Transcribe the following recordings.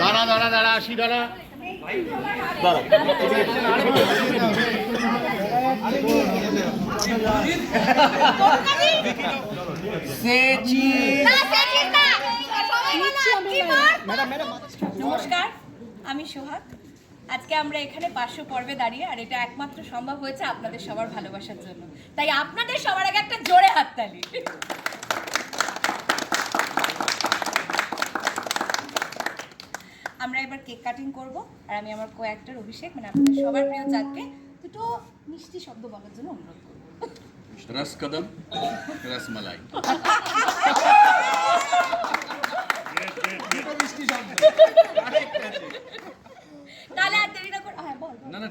দাঁড়া দাঁড়া দাঁড়া আসি দাঁড়া? নমস্কার আমি সোহাগ। আজকে আমরা এখানে পাঁচশো পর্বে দাঁড়িয়ে আর এটা একমাত্র সম্ভব হয়েছে আপনাদের সবার ভালোবাসার জন্য। তাই আপনাদের সবার আগে একটা জোরে হাততালি আমরা এবার কেক কাটিং করব। আর আমি আমার কয়েকটার অভিষেক মানে আপনাদের সবার প্রিয় চাঁদকে দুটো মিষ্টি শব্দ বলার জন্য অনুরোধ করব। রসকদম রসমালাই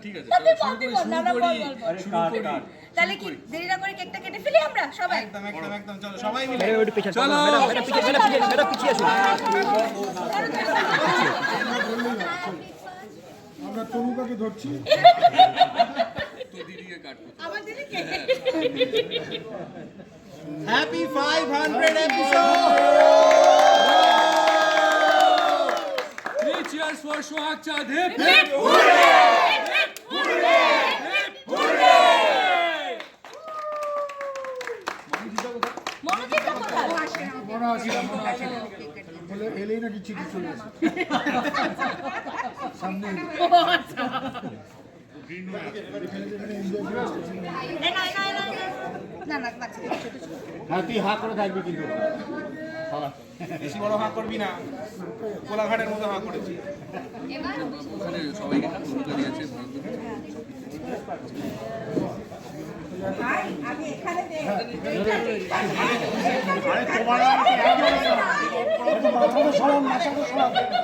ঠিক আছে তুই বল, তুই বল, না, না, বল, বল, বল। তাহলে কি দেরি না করে কেকটা কেটে ফেলি আমরা সবাই একদম একদম একদম চলো সবাই মিলে চলো আমরা তনুকাকে ধরছি তো দিদিকে কাটবো আমার দিদিকে happy 500 episode Three cheers for Sohag Chand. Hip, hip hooray hip hooray hip hooray Monojit কোথায় মনে আছে মনে আছে বলে এলেই নাকি চিঠি চলে আসে। সামনে হ্যাঁ তুই হা করে থাকবি কিন্তু। বেশি বড় হাঁ করবি না। কোলাঘাটের মতো হাঁ করেছি। ওখানে সবাইকে দিয়েছে ভারত মাথাটা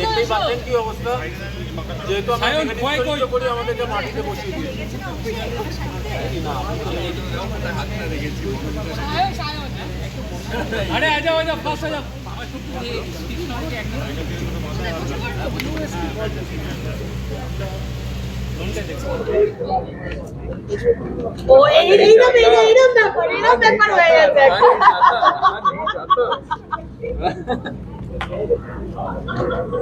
দেখতেই পাচ্ছেন কি অবস্থা? যেহেতু আমরা এখানে করি আমাদেরকে মাটিতে বসিয়ে দিয়েছে। আরে আজা আজা ফার্স্ট আজা ও এইরকম এইরকম এইরকম ব্যাপার এরকম ব্যাপার হয়ে গেছে। Thank you.